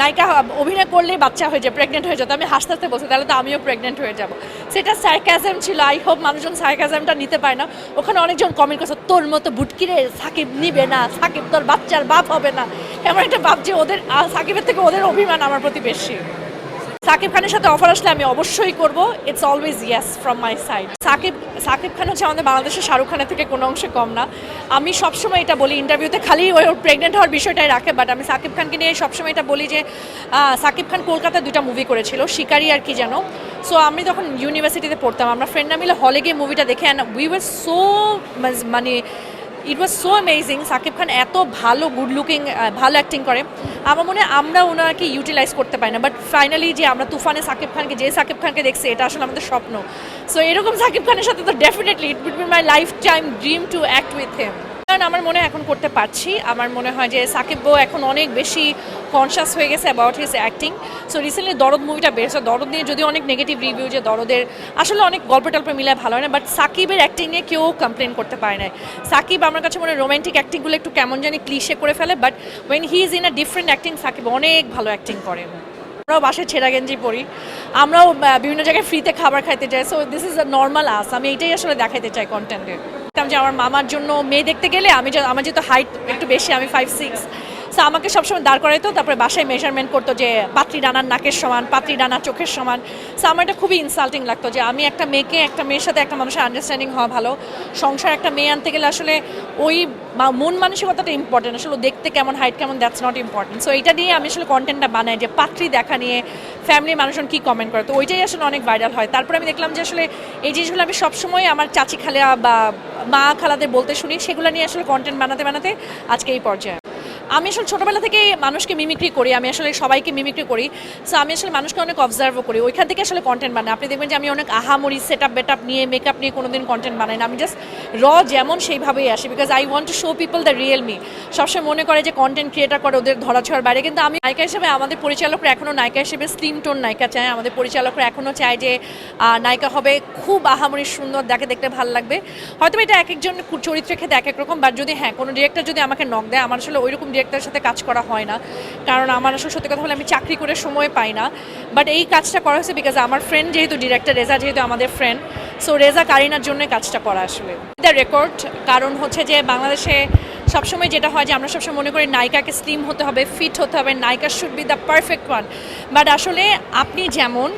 নায়িকা অভিনয় করলেই বাচ্চা হয়ে যায় প্রেগনেন্ট হয়ে যেত আমি হাসতে হাসতে বলছি, তাহলে তো আমিও প্রেগনেন্ট হয়ে যাব। সেটা সার্কাজম ছিল আই হোপ মানুষজন সার্কাজমটা নিতে পারে না। ওখানে অনেকজন কমেন্ট করছে, তোর মতো বুটকিরে সাকিব নিবে না, সাকিব তোর বাচ্চার বাপ হবে না। এমন একটা ভাব যে ওদের সাকিবের থেকে ওদের অভিমান আমার প্রতি বেশি। সাকিব খানের সাথে অফার আসলে আমি অবশ্যই করব। It's always yes from my side Sakib Sakib Khan হচ্ছে আমাদের বাংলাদেশের শাহরুখ খানের থেকে কোনো অংশে কম না। আমি সবসময় এটা বলি ইন্টারভিউতে খালি ওই ওর প্রেগনেন্ট হওয়ার বিষয়টাই রাখে বাট আমি সাকিব খানকে নিয়ে সবসময় এটা বলি যে সাকিব খান কলকাতায় দুটা মুভি করেছিল, শিকারি আর কি যেন। সো আমি তখন ইউনিভার্সিটিতে পড়তাম, আমরা ফ্রেন্ডরা মিলে হলে গিয়ে মুভিটা দেখে অ্যান্ড উই ওয়ার সো মানে it was so amazing Sakib Khan এত ভালো গুড লুকিং ভালো অ্যাক্টিং করে। আমার মনে হয় আমরা ওনাকে ইউটিলাইজ করতে পারি না। বাট ফাইনালি যে আমরা তুফানে সাকিব খানকে, যে সাকিব খানকে দেখছি, এটা আসলে আমাদের স্বপ্ন। সো এরকম সাকিব খানের সাথে তো definitely it would be my lifetime dream to act with him কারণ আমার মনে এখন করতে পারছি। আমার মনে হয় যে সাকিবও এখন অনেক বেশি কনসিয়াস হয়ে গেছে about his acting so recently Dorod মুভিটা বেরোছে দরদ নিয়ে যদিও অনেক নেগেটিভ রিভিউ যে দরদের, আসলে অনেক গল্প টল্প মিলে ভালো হয় না বাট সাকিবের অ্যাক্টিং নিয়ে কেউ কমপ্লেন করতে পারে না সাকিব আমার কাছে মনে রোমান্টিক অ্যাক্টিংগুলো একটু কেমন জানি ক্লিশে করে ফেলে but when he is in a different acting Sakib অনেক ভালো অ্যাক্টিং করে। আমরাও বাসায় ছেঁড়া গেঞ্জি পরি। আমরাও বিভিন্ন জায়গায় ফ্রিতে খাবার খাইতে যাই। So this is a normal us আমি এটাই আসলে দেখাইতে চাই কন্টেন্টে যে আমার মামার জন্য মেয়ে দেখতে গেলে আমি আমার যেহেতু হাইট একটু বেশি, আমি ফাইভ সিক্স সো আমাকে সবসময় দাঁড় করাইতো, তারপরে বাসায় মেজারমেন্ট করতো যে পাত্রি ডানার নাকের সমান, পাত্রি ডানার চোখের সমান। সো আমার এটা খুবই ইনসাল্টিং লাগতো যে আমি একটা মেয়েকে, একটা মেয়ের সাথে একটা মানুষের আন্ডারস্ট্যান্ডিং হওয়া ভালো। সংসার একটা মেয়ে আনতে গেলে আসলে ওই মন মানসিকতাটা ইম্পর্টেন্ট আসলে দেখতে কেমন হাইট কেমন দ্যাটস নট ইম্পর্টেন্ট সো এটা নিয়ে আমি আসলে কন্টেন্টটা বানাই যে পাত্রী দেখা নিয়ে ফ্যামিলির মানুষজন কী কমেন্ট করে। তো ওইটাই আসলে অনেক ভাইরাল হয়। তারপরে আমি দেখলাম যে আসলে এই জিনিসগুলো আমি সবসময় আমার চাচি খালা বা মা খালাদের বলতে শুনি, সেগুলো নিয়ে আসলে কন্টেন্ট বানাতে বানাতে আজকে এই পর্যায়ে। আমি আসলে ছোটোবেলা থেকে মানুষকে মিমিক্রি করি, আমি আসলে সবাইকে মিমিক্রি করি। সো আমি আসলে মানুষকে অনেক অবজার্ভও করি। ওইখান থেকে আসলে কন্টেন্ট বানাই। আপনি দেখবেন যে আমি অনেক আহামরি সেট আপ বেট নিয়ে মেকআপ নিয়ে কোনোদিন কন্টেন্ট বানাই না। আমি জাস্ট র যেমন সেইভাবেই আসি because I want to show people the real me সবসময় মনে করে যে কন্টেন্ট ক্রিয়েটার করে ওদের ধরাছোঁয়ার বাইরে। কিন্তু আমি নায়িকা হিসেবে আমাদের পরিচালকরা এখনও নায়িকা হিসেবে স্লিম টোন নায়িকা চায়। আমাদের পরিচালকরা এখনও চায় যে নায়িকা হবে খুব আহামরি সুন্দর, দেখে দেখতে ভালো লাগবে। হয়তো এটা এক একজন চরিত্রের ক্ষেত্রে এক এক রকম বাট যদি হ্যাঁ কোনো ডিরেক্টর যদি আমাকে নক দেয়, আমার আসলে ওইরকম ডিরেক্টরের সাথে কাজ করা হয় না। কারণ আমার আসলে সত্যি কথা বলে আমি চাকরি করে সময় পাই না। বাট এই কাজটা করা হয়েছে বিকজ আমার ফ্রেন্ড যেহেতু ডিরেক্টর রেজা যেহেতু আমাদের ফ্রেন্ড সো রেজা কারিনার জন্য কাজটা করা আসলে। দ্য রেকর্ড কারণ হচ্ছে যে বাংলাদেশে সবসময় যেটা হয় যে আমরা সবসময় মনে করি নায়িকাকে স্লিম হতে হবে ফিট হতে হবে, নায়িকা should be the perfect one but আসলে আপনি যেমন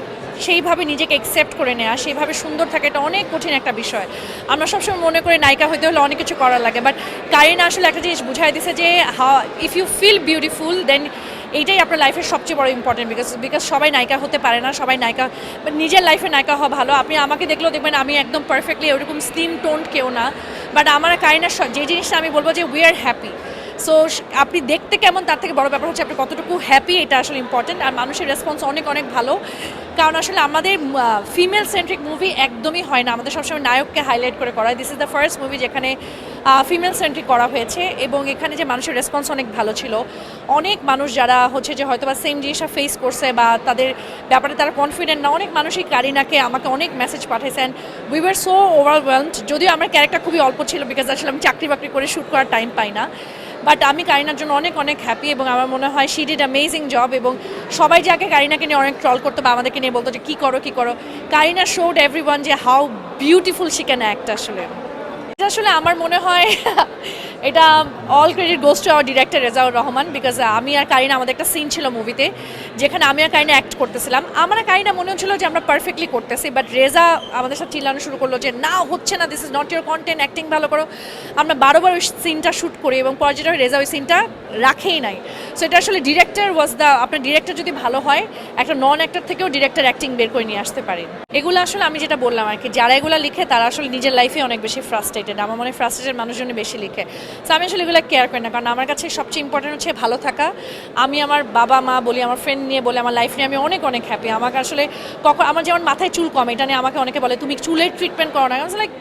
সেইভাবে নিজেকে একসেপ্ট করে নেওয়া সেইভাবে সুন্দর থাকে, এটা অনেক কঠিন একটা বিষয়। আমরা সবসময় মনে করি নায়িকা হতে হলে অনেক কিছু করার লাগে বাট কারিনা আসলে একটা জিনিস বুঝাই দিছে যে, হা if you feel beautiful then এইটাই আপনার লাইফের সবচেয়ে বড় ইম্পর্টেন্ট বিকজ বিকজ সবাই নায়িকা হতে পারে না, সবাই নায়িকা নিজের লাইফে নায়িকা হওয়া ভালো। আপনি আমাকে দেখলেও দেখবেন আমি একদম পারফেক্টলি ওরকম স্লিম টোন কেউ না বাট আমার কারিনার যে জিনিসটা আমি বলব যে উই আর হ্যাপি সো, আপনি দেখতে কেমন তার থেকে বড় ব্যাপার হচ্ছে আপনি কতটুকু হ্যাপি এটা আসলে ইম্পর্টেন্ট আর মানুষের রেসপন্স অনেক অনেক ভালো। কারণ আসলে আমাদের ফিমেল সেন্ট্রিক মুভি একদমই হয় না। আমাদের সবসময় নায়ককে হাইলাইট করে করা this is the first movie যেখানে ফিমেল সেন্ট্রিক করা হয়েছে এবং এখানে যে মানুষের রেসপন্স অনেক ভালো ছিল। অনেক মানুষ যারা হচ্ছে যে হয়তো বা সেম জিনিসটা ফেস করছে বা তাদের ব্যাপারে তারা কনফিডেন্ট না, অনেক মানুষই কারিনাকে আমাকে অনেক মেসেজ পাঠিয়েছেন উই ওয়ার সো ওভারওয়েলমড যদিও আমার ক্যারেক্টার খুবই অল্প ছিল বিকজ আসলে আমি চাকরি বাকরি করে শ্যুট করার টাইম পাই না। বাট আমি কারিনার জন্য অনেক অনেক হ্যাপি এবং আমার মনে হয় শি ডিড অ্যামেজিং জব এবং সবাই যে আগে কারিনাকে নিয়ে অনেক ট্রল করতো বা আমাদেরকে নিয়ে বলতো যে কী করো কী করো, কারিনা শোড এভরি ওয়ান যে how beautiful she can act আসলে। এটা আসলে আমার মনে হয় এটা all credit goes to our director Rezaur Rahman because আমি আর কারিনা আমাদের একটা সিন ছিল মুভিতে যেখানে আমি আর কারিনা অ্যাক্ট করতেছিলাম। আমার কারিনা মনে হচ্ছিল যে আমরা পারফেক্টলি করতেছি বাট রেজা আমাদের সাথে চিল্লানো শুরু করল যে, না, হচ্ছে না this is not your content acting ভালো করো। আমরা বারোবার ওই সিনটা শ্যুট করি এবং পর্যটক রেজা ওই সিনটা রাখেই নাই। সো এটা আসলে ডিরেক্টর ওয়াজ দ্য আপনার ডিরেক্টর যদি ভালো হয়, একটা নন অ্যাক্টর থেকেও ডিরেক্টর অ্যাক্টিং বের করে নিয়ে আসতে পারেন। এগুলো আসলে আমি যেটা বললাম আর কি, যারা এগুলো লিখে, তারা আসলে নিজের লাইফে অনেক বেশি ফ্রাস্ট্রেটেড আমার মনে হয় ফ্রাস্ট্রেটেড মানুষজনই বেশি লিখে। সো আমি আসলে এগুলো কেয়ার করি না। কারণ আমার কাছে সবচেয়ে ইম্পর্টেন্ট হচ্ছে ভালো থাকা। আমি আমার বাবা, মা বলি, আমার ফ্রেন্ড নিয়ে বলি, আমার লাইফ নিয়ে আমি অনেক অনেক হ্যাপি আমাকে আসলে কখন আমার যেমন মাথায় চুল কম, এটা নিয়ে আমাকে অনেকে বলে, তুমি চুলের ট্রিটমেন্ট করো না। লাইক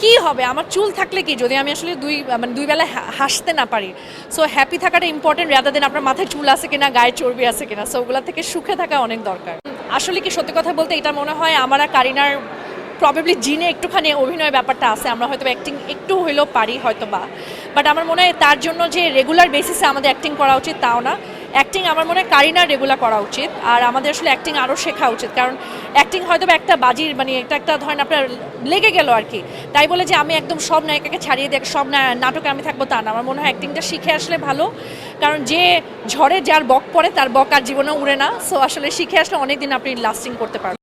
কি হবে? আমার চুল থাকলে কি? যদি আমি আসলে দুই মানে দুই বেলা হাসতে না পারি। সো হ্যাপি থাকাটা ইম্পর্টেন্ট রাদার দেন আপনার মাথায় চুল আছে কিনা, গায়ে চর্বি আছে কিনা। সো ওগুলা থেকে সুখে থাকা অনেক দরকার। আসলে কি সত্যি কথা বলতে এটা মনে হয় আমার আর কারিনার প্রবাবলি জিনে একটুখানি অভিনয় ব্যাপারটা আছে, আমরা হয়তো অ্যাক্টিং একটু হইলেও পারি হয়তো বা বাট আমার মনে হয় তার জন্য যে রেগুলার বেসিসে আমাদের অ্যাক্টিং করা উচিত তাও না। অ্যাক্টিং আমার মনে হয় কারিনা রেগুলার করা উচিত, আর আমাদের আসলে অ্যাক্টিং আরও শেখা উচিত। কারণ অ্যাক্টিং হয়তো একটা বাজির মানে একটা একটা ধরেন আপনার লেগে গেল আর কি। তাই বলে যে আমি একদম সব নায়িকাকে ছাড়িয়ে দেখ, সব নাটকে আমি থাকব তা না। আমার মনে হয় অ্যাক্টিংটা শিখে আসলে ভালো। কারণ যে ঝড়ে যার বক পড়ে, তার বক আর জীবনে উড়ে না। সো আসলে শিখে আসলে অনেক দিন আপনি লাস্টিং করতে পারবেন।